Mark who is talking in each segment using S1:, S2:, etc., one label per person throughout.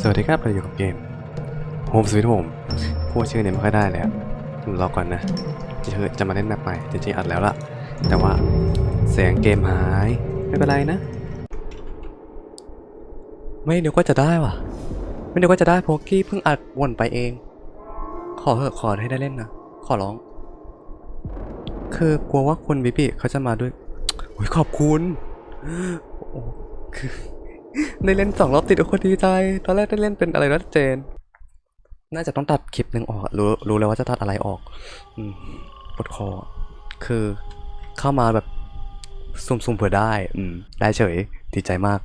S1: สวัสดีครับเราอยู่กับเกม Home Sweet Home พูดชื่อเนี่ยไม่ค่อยได้เลยอะรอก่อนนะ จะจะมาเล่นแมปใหม่จริงๆอัดแล้วล่ะ แต่ว่าเสียงเกมหาย ไม่เป็นไรนะ ไม่นึกว่าจะได้ว่ะ ไม่นึกว่าจะได้เพราะกี้เพิ่งอัดวนไปเอง ขอเถอะขอให้ได้เล่นนะขอร้อง คือกลัวว่าคุณบิบิเขาจะมาด้วยโอ้ยขอบคุณโอ้คือ ได้เล่นสองรอบติดโอ้โคตรดีใจ ตอนแรกได้เล่นเป็นอะไรนะเจน น่าจะต้องตัดคลิปหนึ่งออก รู้รู้แล้วว่าจะตัดอะไรออกอปวดคอ คือเข้ามาแบบซุ่มๆเผื่อได้ อืม ได้เฉย ดีใจมาก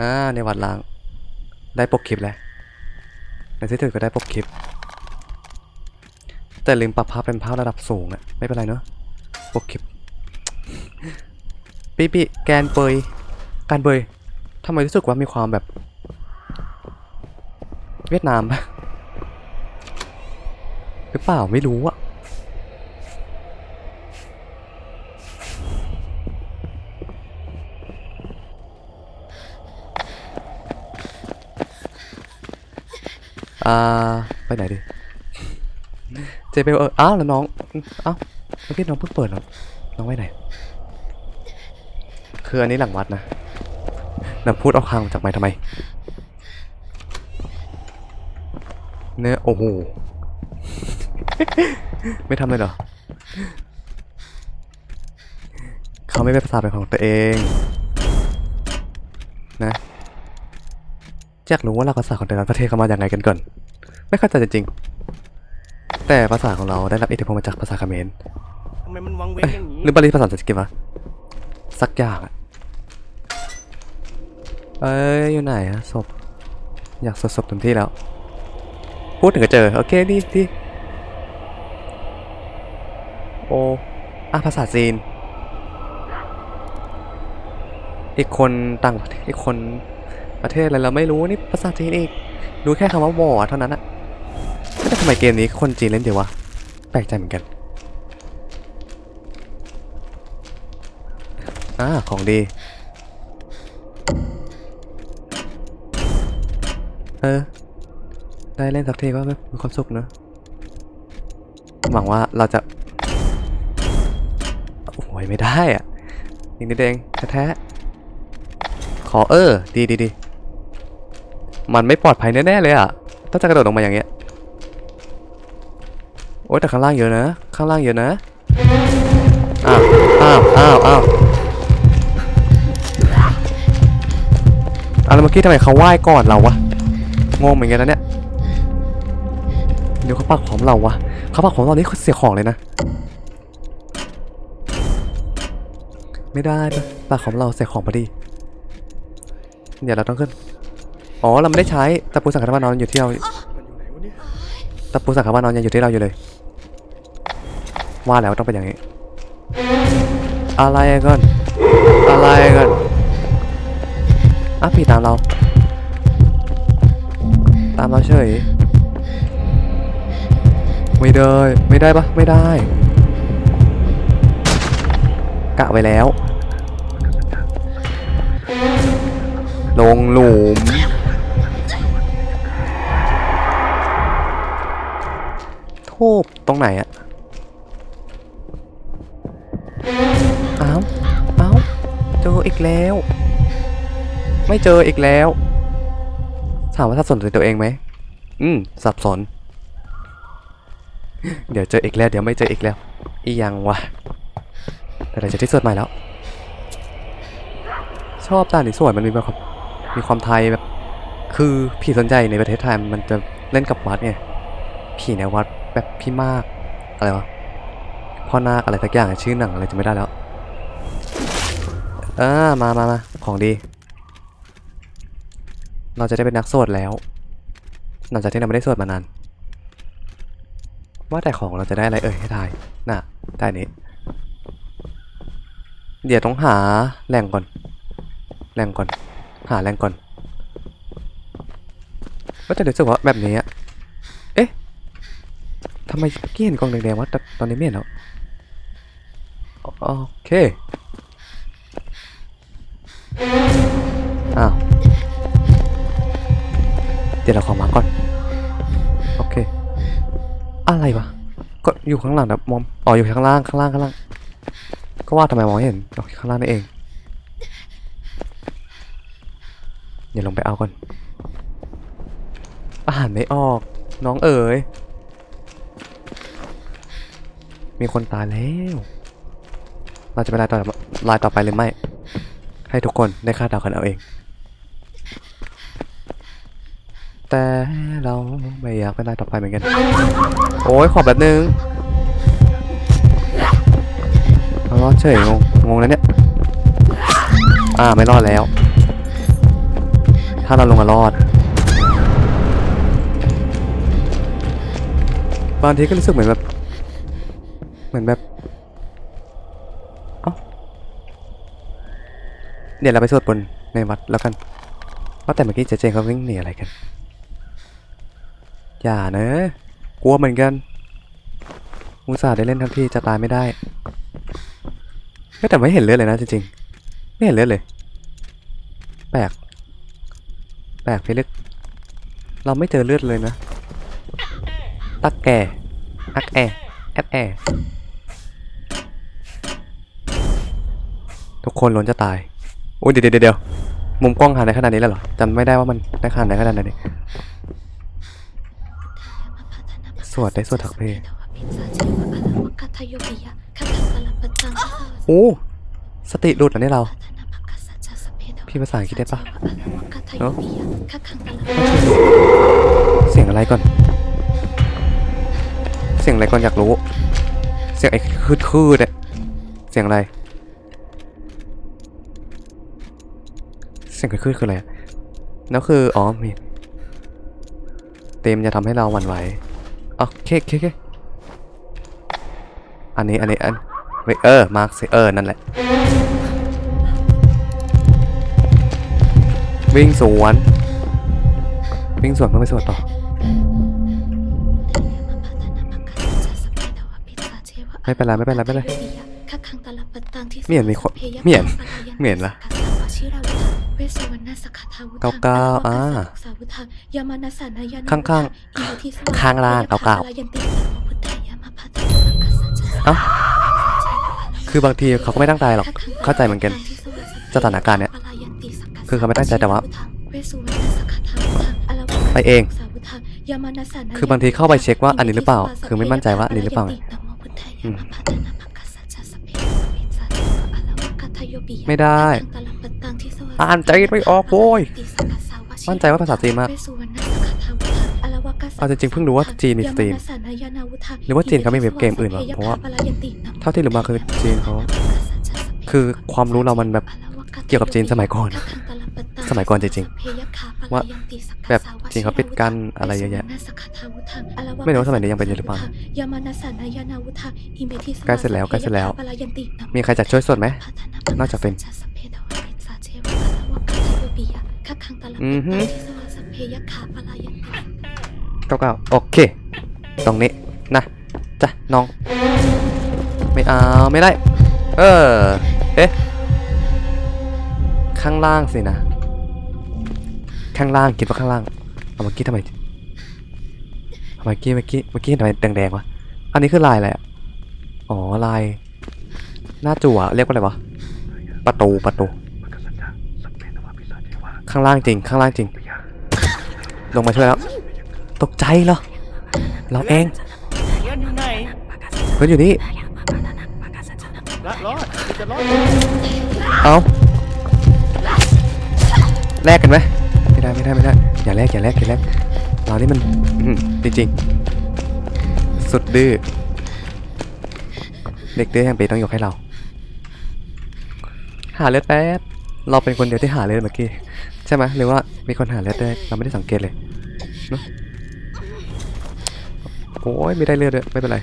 S1: อ่า ในวัดล้าง ได้ปกคลิปแล้ว ในที่สุดก็ได้ปกคลิป แต่ลืมปรับภาพเป็นภาพระดับสูงอะไม่เป็นไรเนอะปกคลิป ปีปีแกนเปยการเปยทำไมรู้สึกว่ามีความแบบ เวียดนามปะหรือเปล่าไม่รู้อะอ่าไปไหนดีเจเปลเอออ้าวแล้วน้องอ้าวเมื่อกี้น้องเพิ่งเปิดแล้วน้องไว้ไหน คืออันนี้หลังวัดนะนะพูดเอาคางจากไม้ทำไม เนี่ยโอ้โห ไม่ทำเลยเหรอ เขาไม่เป็นภาษาเป็นของตัวเอง นะอยากรู้ว่าหลักภาษาของแต่ละประเทศเขามาอย่างไงกันก่อน ไม่เข้าใจจริงๆ แต่ภาษาของเราได้รับอิทธิพลมาจากภาษาเขมร
S2: ทำไมมันวังเวงอย่างนี้
S1: หรือบาลีภาษาสันสกฤตวะสักอย่างอะ เอ้ยอยู่ไหนอะศพอยากสดศพเต็มที่แล้ว พูดถึงก็เจอ โอเคดีดีโออะภาษาจีน อีกคนต่างประเทศอีกคนประเทศอะไรเราไม่รู้นี่ภาษาจีนอีกรู้แค่คำว่าวอเท่านั้นอะแต่ทำไมเกมนี้คนจีนเล่นเดียววะแปลกใจเหมือนกันอ่าของดี เออ ได้เล่นสักทีก็มีความสุขเนอะหวังว่าเราจะ โอ้ยไม่ได้อะอีกนิดเองแท้ๆขอเออ ดีดีดีมันไม่ปลอดภัยแน่ๆเลยอะ ถ้าจะกระโดดลงมาอย่างเงี้ย โอ้ยแต่ข้างล่างเยอะนะ ข้างล่างเยอะนะ อ้าว อ้าว อ้าว อ้าวอะแล้วเมื่อกี้ทำไมเขาไหว้ก่อนเราวะ งงเหมือนกันนะเนี่ย เดี๋ยวเขาปักของเราวะเขาปักของเรานี่เขาเสียของเลยนะ ไม่ได้ปะปักของเราเสียของพอดี เดี๋ยวเราต้องขึ้น อ๋อเราไม่ได้ใช้ตะปูสังฆทานอนอยู่ที่เราตะปูสังฆทานอนยังอยู่ที่เราอยู่เลย ว่าแล้วต้องเป็นอย่างนี้ อะไรกันอะไรกันอะผีตามเรา ตามเราเฉย ไม่ได้ ไม่ได้ปะไม่ได้ กะไว้แล้ว ลงหลุมโทบตรงไหนอะอ้าว อ้าว เจออีกแล้ว ไม่เจออีกแล้ว ถามว่าสับสนในตัวเองไหม อืม สับสน เดี๋ยวเจออีกแล้ว เดี๋ยวไม่เจออีกแล้ว อียังวะแต่เราจะที่สวดใหม่แล้ว ชอบตาหนีสวยมันมีแบบมีความไทยแบบ คือผีสนใจในประเทศไทยมันจะเล่นกับวัดไงผีในวัดแบบพี่มาก อะไรวะ พ่อนาคอะไรสักอย่างชื่อหนังอะไรจะไม่ได้แล้วอ่ามามามาของดี เราจะได้เป็นนักสวดแล้ว หลังจากที่เราไม่ได้สวดมานาน ว่าแต่ของเราจะได้อะไรเอ่ยให้ทาย น่ะ ได้นี้ เดี๋ยวต้องหาแหล่งก่อน แหล่งก่อน หาแหล่งก่อนว่าแต่รู้สึกว่าแบบนี้อะเอ๊ะทำไมเมื่อกี้เห็นกองแดงๆวะแต่ตอนนี้ไม่เห็นแล้ว โอเค อ้าว เดี๋ยวเราขอมาก่อน โอเค อะไรวะ ก็อยู่ข้างหลังแบบมอม อ๋ออยู่ข้างล่างข้างล่างข้างล่าง ก็ว่าทำไมมองไม่เห็นอ๋อข้างล่างนี่เอง เดี๋ยวลงไปเอาก่อน อาหารไม่ออก น้องเอ๋ย มีคนตายแล้ว เราจะไปลายต่อลายต่อไปหรือไม่ ให้ทุกคนได้คาดเดากันเอาเอง แต่เราไม่อยากเป็นลายต่อไปเหมือนกัน โอ้ยขอแบบนึงเอารอดเฉยงงงงแล้วเนี่ย อ่าไม่รอดแล้ว ถ้าเราลงมารอด บางทีก็รู้สึกเหมือนแบบ เหมือนแบบเอ้าเดี๋ยวเราไปสวดบนในวัดแล้วกันว่าแต่เมื่อกี้เจเจเขาวิ่งหนีอะไรกัน อย่านะ กลัวเหมือนกันอุตส่าห์ได้เล่นทั้งที่จะตายไม่ได้เฮ้ยแต่ไม่เห็นเลือดเลยนะจริงๆ ไม่เห็นเลือดเลย แปลก แปลกพิลึก เราไม่เจอเลือดเลยนะ ตักแกอักแอแอดแอทุกคนล้นจะตาย โอ้ยเดี๋ยวเดี๋ยวเดี๋ยวมุมกล้องหาได้ขนาดนี้แล้วเหรอจำไม่ได้ว่ามันได้ขนาดไหนขนาดไหน สวดได้สวดถักเพลโอ้สติหลุดเหรอเนี่ยเรา พี่ภาษาอังกฤษได้ปะเนอะเสียงอะไรก่อน เสียงอะไรก่อนอยากรู้ เสียงไอ้คืดคืดๆเนี่ยเสียงอะไร เสียงคืดคืดๆคืออะไรอะแล้วคือ อ๋อมีเต็มจะทำให้เราหวั่นไหว อ๋อเคเคเคอันนี้อันนี้อันเว้ยเออมาร์คเออนั่นแหละ วิ่งสวน วิ่งสวนเพื่อไปสวนต่อไม่เป็นไรไม่เป็นไรไม่เป็นไร
S3: เมียนมีคนเมียนเมียนละ
S1: เก้าเก้าอ่าข้างๆข้างล่างเก้าเก้าเอ้า คือบางทีเขาก็ไม่ตั้งใจหรอก เข้าใจเหมือนกัน สถานการณ์เนี้ยคือเขาไม่ตั้งใจแต่ว่า ไปเอง คือบางทีเข้าไปเช็คว่าอันนี้หรือเปล่า คือไม่มั่นใจว่าอันนี้หรือเปล่าไงอืม ไม่ได้ อ่านใจไม่ออกโว้ยมั่นใจว่าภาษาจีนมากเอาจริงๆเพิ่งรู้ว่าจีนมีสตรีมหรือว่าจีนเขาไม่มีเว็บเกมอื่นวะเพราะว่าเท่าที่รู้มาคือจีนเขาคือความรู้เรามันแบบเกี่ยวกับจีนสมัยก่อน สมัยก่อนจริงๆว่าแบบจีนเขาปิดกั้นอะไรเยอะแยะไม่รู้ว่าสมัยนี้ยังเป็นอยู่หรือเปล่าใกล้เสร็จแล้วใกล้เสร็จแล้ว มีใครจะช่วยสวดไหมนอกจากเป็นอือฮึเก้าเก้าโอเค ตรงนี้นะจ้ะน้อง ไม่เอาไม่ได้ เออ เอ๊ะ ข้างล่างสินะ ข้างล่างคิดว่าข้างล่าง เอาเมื่อกี้ทำไมเมื่อกี้เมื่อกี้เมื่อกี้ทำไมแดงๆวะ อันนี้คือลายอะไรอะอ๋อลาย หน้าจั่วเรียกว่าอะไรวะ ประตูประตู ข้างล่างจริง ข้างล่างจริง ลงมาช่วยแล้ว ตกใจเหรอ เราเอง
S2: เมียนอยู่ไหน
S1: เพื่อนอยู่นี่
S2: ละรอดจะรอด
S1: เอาแลกกันไหมไม่ได้ไม่ได้ไม่ได้อย่าแลกอย่าแลกอย่าแลกเรานี่มันอื้อหือจริงๆ สุดดื้อเด็กดื้อแห่งปีต้องยกให้เรา หาเลือดแป๊บเราเป็นคนเดียวที่หาเลือดเมื่อกี้ ใช่ไหมหรือว่ามีคนหาเลือดด้วยเราไม่ได้สังเกตเลยเนอะโอ้ยไม่ได้เลือดด้วยไม่เป็นไร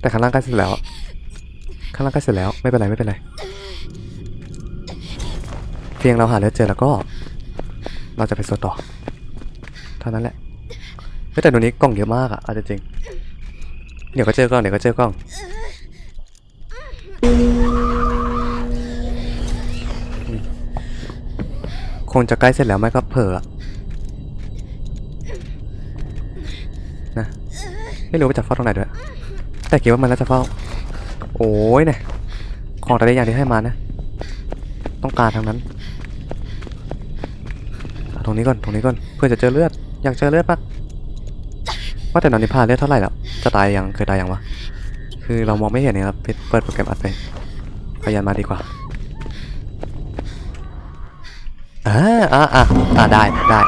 S1: แต่ข้างล่างใกล้เสร็จแล้วข้างล่างใกล้เสร็จแล้วไม่เป็นไรไม่เป็นไรเพียงเราหาเลือดเจอแล้วก็ เราจะไปสวดต่อเท่านั้นแหละแต่ตรงนี้กล่องเยอะมากอะอาจริงเดี๋ยวก็เจอกล้องเดี๋ยวก็เจอกล้อง คงจะใกล้เสร็จแล้วไม่ก็เผลอนะไม่รู้ว่าจะเฝ้าตรงไหนด้วย แต่คิดว่ามันน่าจะเฝ้า โอ้ยเนี่ยของแต่ละอย่างที่ให้มานะ ต้องการทางนั้นตรงนี้ก่อนตรงนี้ก่อนเพื่อจะเจอเลือด อยากเจอเลือดปะว่าแต่นอนนิพพานเลือดเท่าไหร่แล้วจะตายยังเคยตายยังวะคือเรามองไม่เห็นเนี่ยครับเปิดเปิดโปรแกรมอัดไปพยานมาดีกว่า อ่าอ่าอ่าอ่าได้ได้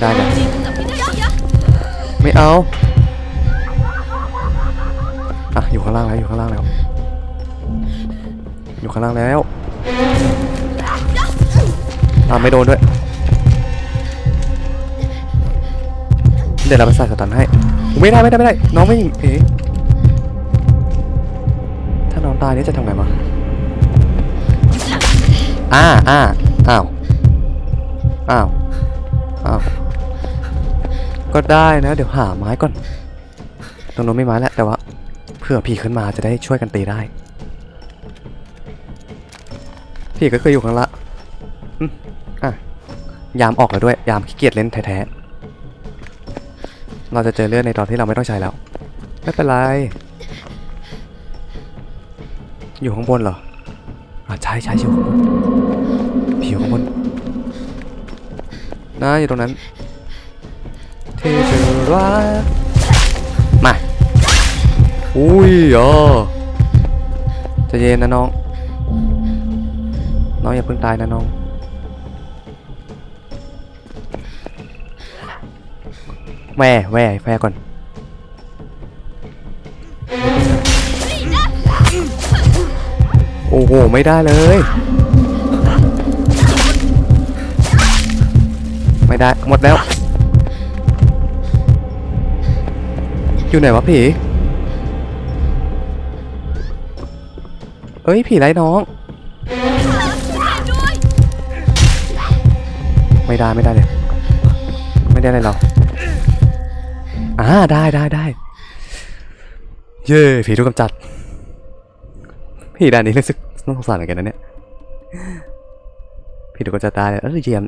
S1: ได้เลยไม่เอาอะอยู่ข้างล่างแล้วอยู่ข้างล่างแล้ว อยู่ข้างล่างแล้วอ่าไม่โดนด้วยเดี๋ยวเราไปใส่สตันให้ไม่ได้ไม่ได้ไม่ได้น้องไม่เอ๊ะถ้าน้องตายนี่จะทำไงวะ อ่าอ่าอ้าว อ้าว อ้าว ก็ได้นะ เดี๋ยวหาไม้ก่อน ตรงนู้นไม่ไม้แหละแต่ว่าเผื่อผีขึ้นมาจะได้ช่วยกันตีได้ผีก็เคยอยู่ข้างละอะ ยามออกแล้วด้วย ยามขี้เกียจเล่นแท้ๆ เราจะเจอเลือดในตอนที่เราไม่ต้องใช้แล้ว ไม่เป็นไร อยู่ข้างบนเหรอ อะใช่ใช่อยู่ข้างบนผีอยู่ข้างบนน่าอยู่ตรงนั้นที่เธอรักมาอุ้ยอ๋อใจะเย็นนะน้อง น้องอย่าเพิ่งตายนะน้องแว่แว่แว่ก่อน อ้โห ไม่ได้เลย ไม่ได้ หมดแล้ว อยู่ไหนวะผี เอ้ย ผีไรน้อง ไม่ได้ ไม่ได้เลย ไม่ได้เลยเราอ่า ได้ได้ได้ เย้ ผีถูกกำจัดผีด่านนี้รู้สึก น่าสงสารเหมือนกันนะเนี่ยผีถูกกำจัดตายเลยเออเยี่ยม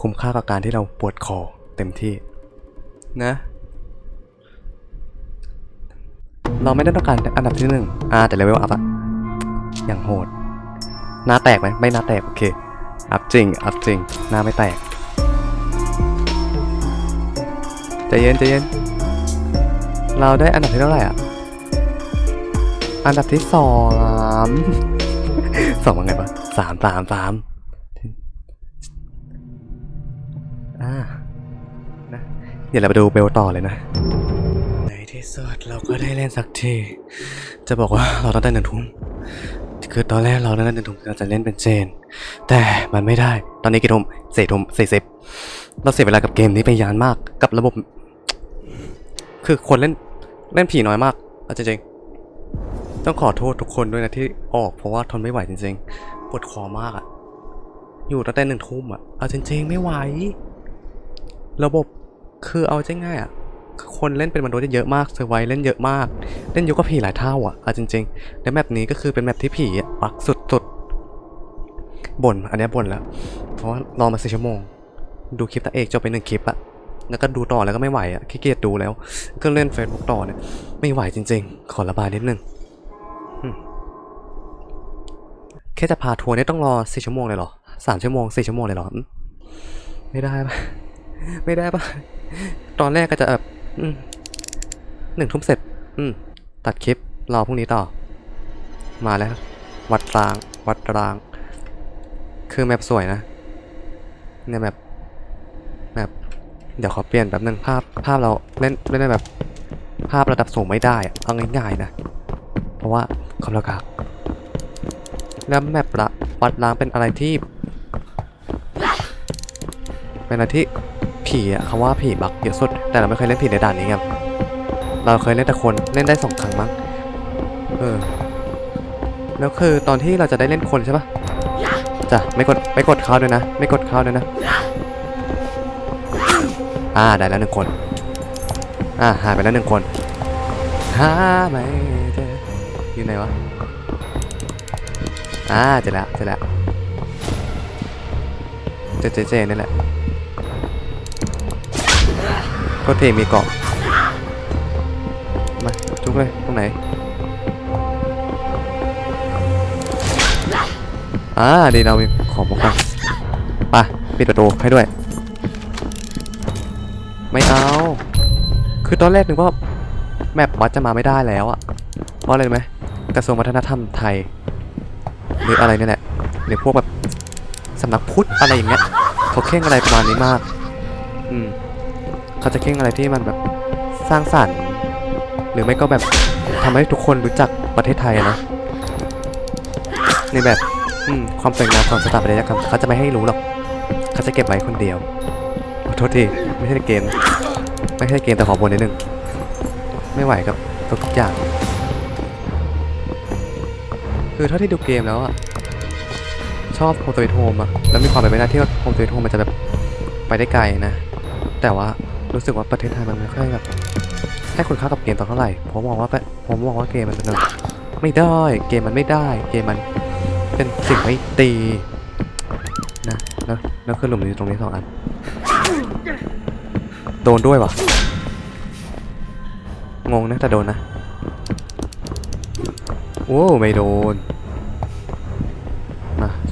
S1: คุ้มค่ากับการที่เราปวดคอเต็มที่ นะ เราไม่ได้ต้องการอันดับที่หนึ่งอ่าแต่เลเวลอัพอะอย่างโหด หน้าแตกไหมไม่หน้าแตก โอเค อัพจริง อัพจริง หน้าไม่แตกใจเย็นใจเย็น เราได้อันดับที่เท่าไหร่อะ อันดับที่สองสองว่าไงปะสามสามสามอ่านะเดี๋ยวเราไปดูเบลต่อเลยนะ ในที่สุดเราก็ได้เล่นสักที จะบอกว่าเราต้องได้หนึ่งทุ่มคือตอนแรกเราได้หนึ่งทุ่มเราจะเล่นเป็นเจน แต่มันไม่ได้ ตอนนี้กี่ทุ่มสี่ทุ่มสี่สิบเราเสียเวลากับเกมนี้ไปยานมาก กับระบบ คือคนเล่นเล่นผีน้อยมากเอาจริงๆ ต้องขอโทษทุกคนด้วยนะที่ออกเพราะว่าทนไม่ไหวจริงๆ ปวดคอมากอะอยู่ตั้งแต่หนึ่งทุ่มอะเอาจริงๆไม่ไหว ระบบคือเอาง่ายอะคือคนเล่นเป็นมนุษย์เยอะมากเซอร์ไวเล่นเยอะมาก เล่นยอะกว่าผีหลายเท่าอะเอาจริงๆ และแมปนี้ก็คือเป็นแมปที่ผีปักสุดๆบ่นอันนี้บ่นแล้ว เพราะว่ารอมาสี่ชั่วโมง ดูคลิปตาเอกจบไปหนึ่งคลิปอะแล้วก็ดูต่อแล้วก็ไม่ไหวอะขี้เกียจดูแล้ว ก็เล่นเฟซบุ๊กต่อเนี่ย ไม่ไหวจริง ๆ ขอระบายนิดนึง แค่จะพาทัวร์เนี่ยต้องรอสี่ชั่วโมงเลยเหรอสามชั่วโมงสี่ชั่วโมงเลยเหรอ ไม่ได้ปะไม่ได้ปะตอนแรกก็จะแบบหนึ่งทุ่มเสร็จ อืม ตัดคลิป รอพรุ่งนี้ต่อ มาแล้ว วัดราง วัดราง คือแมปสวยนะ เนี่ยแมปแมปเดี๋ยวขอเปลี่ยนแบบหนึ่งภาพ ภาพเราเล่นเล่นได้แบบ ภาพระดับสูงไม่ได้อะเอาง่ายๆนะ เพราะว่าคอมระกาก แล้วแมปละวัดล้างเป็นอะไรที่เป็นอะไรที่ผีอะคำว่าผีบักเยอะสุด แต่เราไม่เคยเล่นผีในด่านนี้ไงเราเคยเล่นแต่คนเล่นได้สองครั้งมั้งเออแล้วคือตอนที่เราจะได้เล่นคนใช่ปะจ้ะไม่กดไม่กดเข้าด้วยนะ ไม่กดเข้าด้วยนะอ่าได้แล้วหนึ่งคนอ่าหายไปแล้วหนึ่งคนหาไม่เจออยู่ไหนวะ อ่าเจอแล้วเจอแล้วเจเจเจนี่แหละก็เทมีเกาะมาจุกเลยตรงไหนอ่าดีเรามีของป้องกันไปปิดประตูให้ด้วย ไม่เอา คือตอนแรกนึกว่าแมปวัดจะมาไม่ได้แล้วอะเพราะอะไรไหมกระทรวงวัฒนธรรมไทย หรืออะไรนี่แหละหรือพวกแบบสำนักพุทธอะไรอย่างเงี้ยเขาเข่งอะไรประมาณนี้มาก อืมเขาจะเข่งอะไรที่มันแบบสร้างสรรค์ หรือไม่ก็แบบทำให้ทุกคนรู้จักประเทศไทยนะในแบบอืมความสวยงามของสถาปัตยกรรมเขาจะไม่ให้รู้หรอกเขาจะเก็บไว้คนเดียวขอโทษทีไม่ใช่เกม ไม่ใช่เกมแต่ขอบนนิดนึง ไม่ไหวกับทุกอย่าง คือเท่าที่ดูเกมแล้วอะชอบโฮมสวีทโฮมอะแล้วมีความเป็นไปได้ที่ว่าโฮมสวีทโฮมมันจะแบบไปได้ไกลนะ แต่ว่ารู้สึกว่าประเทศไทยมันไม่ค่อยแบบให้คุณค่ากับเกมต่อเท่าไหร่ ผมมองว่าแบบผมมองว่าเกมมันเป็นแบบไม่ได้เกมมันไม่ได้ เกมมันเป็นสิ่งไม่ดีนะแล้วแล้วคือหลุมอยู่ตรงนี้สองอัน โดนด้วยวะงงนะแต่โดนนะโอ้ไม่โดน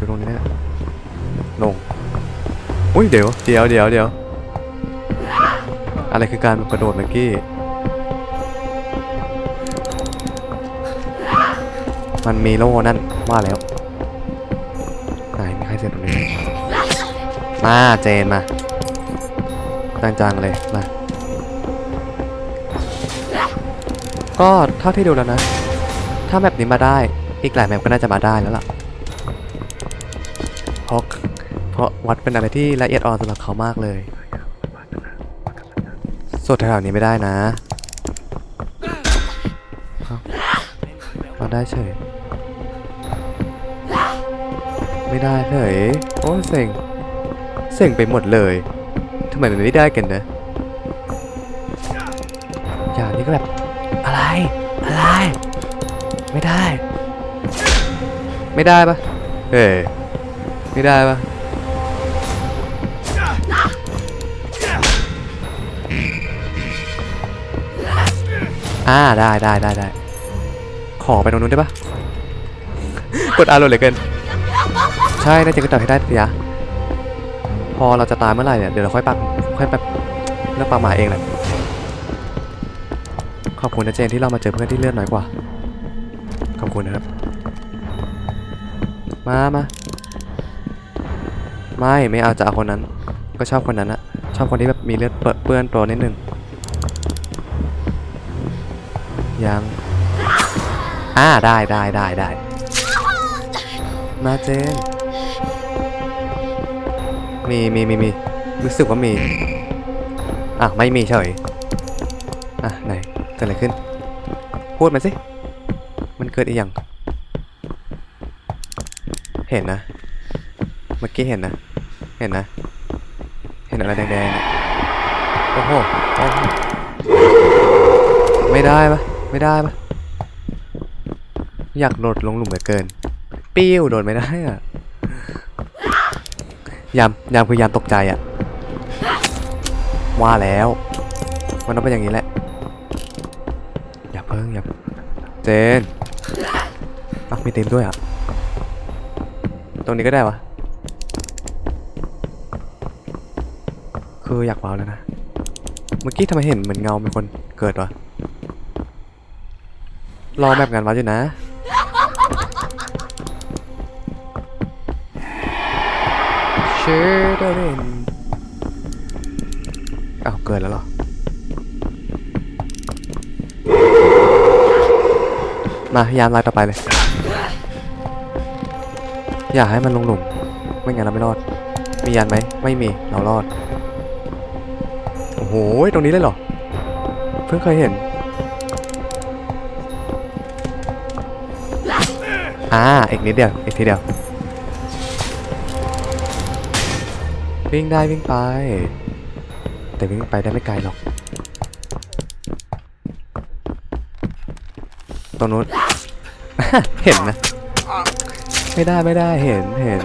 S1: จุดตรงนี้แหละลงอุ้ยเดี๋ยวเดี๋ยวเดี๋ยวเดี๋ยวอะไรคือการกระโดดเมื่อกี้มันมีโล่นั่นว่าแล้วไหนมีใครเสร็จตรงนี้ไหมมาเจนมาจางๆเลยมาก็เท่าที่ดูแล้วนะ ถ้าแมปนี้มาได้ อีกหลายแมปก็น่าจะมาได้แล้วล่ะ วัดเป็นอะไรที่ละเอียดอ่อนสำหรับเขามากเลยสดแถวๆนี้ไม่ได้นะมาได้เฉย ไม่ได้เฉย โอ้เซ็ง เซ็งไปหมดเลยทำไมมันไม่ได้กันนะอย่างนี้ก็แบบ อะไร อะไร ไม่ได้ ไม่ได้ปะเอ้ไม่ได้ปะ อ่าได้ได้ได้ได้ขอไปตรงนู้นได้ปะกดอารมณ์เหลือเกิน ใช่น่าจะกระตัดให้ได้สิยะพอเราจะตายเมื่อไหร่เนี่ยเดี๋ยวเราค่อยปักค่อยแบบเลือกปักหมาเองแหละขอบคุณนะเจนที่เรามาเจอเพื่อนที่เลือดน้อยกว่า ขอบคุณนะครับ มามาไม่ไม่เอาจะเอาคนนั้น ก็ชอบคนนั้นอะชอบคนที่แบบมีเลือดเปื้อนตัวนิดนึง ยังอ่าได้ได้ได้ได้มาเจน มีมีมีมีรู้สึกว่ามี อะ ไม่มีเฉย อะ ไหนเกิดอะไรขึ้น พูดมาสิ มันเกิดอีกอย่าง เห็นนะ เมื่อกี้เห็นนะ เห็นนะ เห็นอะไรแดงๆ โอ้โห โอ้โห ไม่ได้ปะ ไม่ได้ปะอยากโดดลงหลุมเหลือเกิน ปิ้วโดดไม่ได้อะยามยามคือยามตกใจอะว่าแล้ว มันต้องเป็นอย่างนี้แหละ อย่าเพิ่งอย่าเจนอะมีเต็มด้วยอะ ตรงนี้ก็ได้วะคืออยากว้าวแล้วนะ เมื่อกี้ทำไมเห็นเหมือนเงาเป็นคนเกิดวะ รอแบบงานวัดอยู่นะ เชดเดนอ้าวเกิดแล้วเหรอ มายามลายต่อไปเลย อย่าให้มันลงหลุม ไม่งั้นเราไม่รอด มียันไหม ไม่มี เรารอด โอ้โห ตรงนี้เลยเหรอ เพิ่งเคยเห็น อ่าอีกนิดเดียวอีกทีเดียววิ่งได้วิ่งไป แต่วิ่งไปได้ไม่ไกลหรอกตรงนู้น เห็นนะ ไม่ได้ไม่ได้เห็นเห็น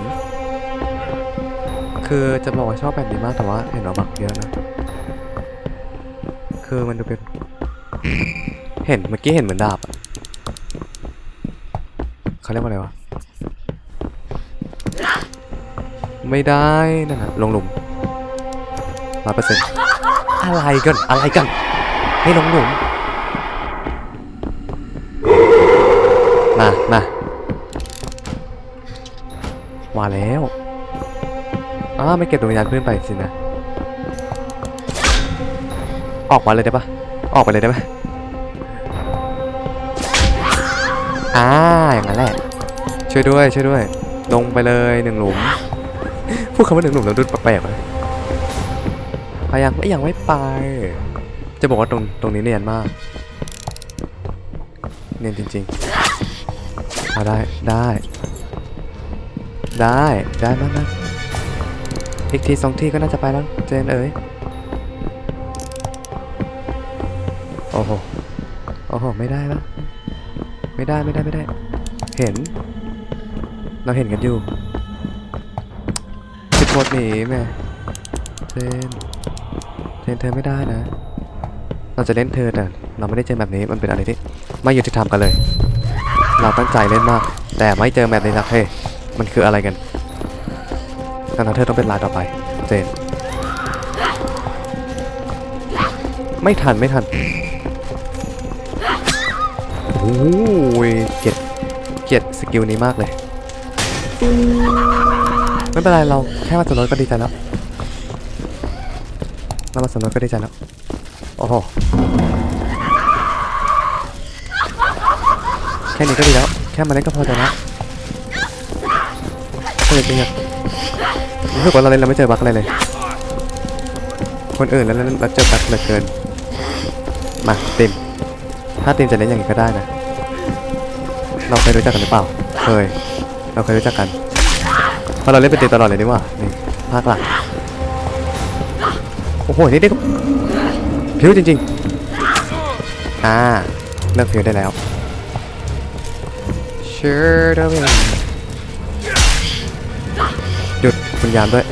S1: คือจะบอกว่าชอบแบบนี้มากแต่ว่า เห็นว่าบักเยอะนะ คือมันดูเป็น เห็นเมื่อกี้เห็นเหมือนดาบอะ เรียกว่าอะไรวะ ไม่ได้นั่นนะลงหลุมร้อยเปอร์เซ็นต์อะไรกันอะไรกันให้ลงหลุมมามามาแล้วอ้าไม่เก็บดวงวิญญาณเพื่อนไปสินะ ออกมาเลยได้ปะออกไปเลยได้ปะอ่าอย่างนั้นแหละ ช่วยด้วย ช่วยด้วย ลงไปเลยหนึ่งหลุม พูดคำว่าหนึ่งหลุมแล้วดูแปลกๆเลยพยังไม่ยังไม่ไป จะบอกว่าตรงตรงนี้เนียนมาก เนียนจริงๆเอาได้ได้ ได้ได้มากนะอีกทีสองทีก็น่าจะไปแล้วเจนเอ๋ยโอ้โหโอ้โหไม่ได้แล้วไม่ได้ไม่ได้ไม่ได้ เห็น เราเห็นกันอยู่สิบหมดหนีแม่เจนเจนเธอไม่ได้นะ เราจะเล่นเธอแต่เราไม่ได้เจอแบบนี้มันเป็นอะไรที่ไม่ยุติธรรมกันเลย เราตั้งใจเล่นมาก แต่ไม่เจอแบบนี้นะเฮ้ยมันคืออะไรกันดังนั้นเธอต้องเป็นรายต่อไปเจนไม่ทันไม่ทันโอ้ยเกลียดเกลียดสกิลนี้มากเลย ไม่เป็นไรเราแค่มาสำรวจก็ดีใจแล้วเรามาสำรวจก็ดีใจแล้วโอ้โหแค่นี้ก็ดีแล้วแค่มาเล่นก็พอใจแล้วเฮ้ยจริงอะรู้สึกว่าเราเล่นเราไม่เจอบั๊กอะไรเลย คนอื่นแล้วเล่นเราเจอบั๊กเหลือเกินมาติมถ้าติมจะเล่นอย่างนี้ก็ได้นะ เราเคยรู้จักกันหรือเปล่า เคย เราเคยรู้จักกันเพราะเราเล่นเป็นติตลอดเลยนี่หว่านี่ภาคหลักโอ้โหนี่ได้ก็ผิวจริงๆ อ่าเลิกผิวได้แล้ว Sure ได้เลยหยุดคุณยามด้วย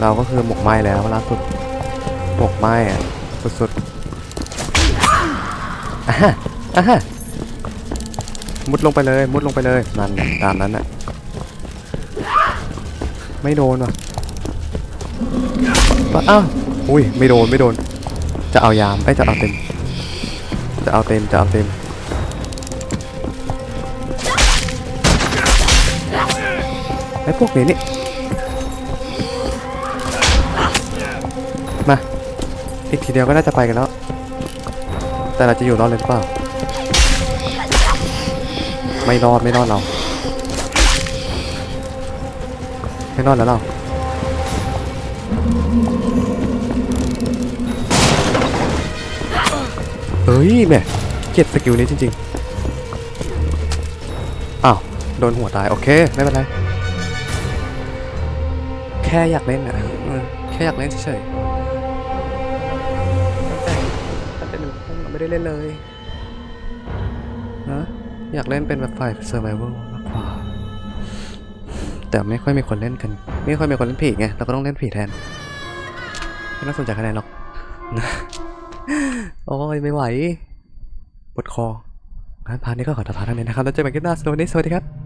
S1: เราก็คือหมกไม้แล้วล่าสุดหมกไม้อะสุดๆอะฮะอะฮะ มุดลงไปเลย มุดลงไปเลยนั่นตามนั้นน่ะไม่โดนว่ะปะอ้าวอุ้ยไม่โดนไม่โดน จะเอายามไอ้จะเอาเต็ม จะเอาเต็มจะเอาเต็มไอ้พวกนี้นี่มาอีกทีเดียวก็น่าจะไปกันแล้วแต่เราจะอยู่รอดเลยหรือเปล่า ไม่รอดไม่รอดเรา ไม่รอดแล้วเราเฮ้ยแม่เกลียดสกิลนี้จริงๆ อ้าว โดนหัวตาย โอเค ไม่เป็นไร แค่อยากเล่นอะแค่อยากเล่นเฉยๆแต่ตั้งแต่หนึ่งคงไม่ได้เล่นเลย อยากเล่นเป็นแบบฝ่าย survival มากกว่า แต่ไม่ค่อยมีคนเล่นกัน ไม่ค่อยมีคนเล่นผีไง เราก็ต้องเล่นผีแทน ไม่น่าสนใจคะแนนหรอกนะโอ้ยไม่ไหว ปวดคองั้นพาร์ทนี้ก็ขอตัดพาร์ทเท่านี้นะครับ แล้วเจอกันคลิปหน้าสวัสดีสวัสดีครับ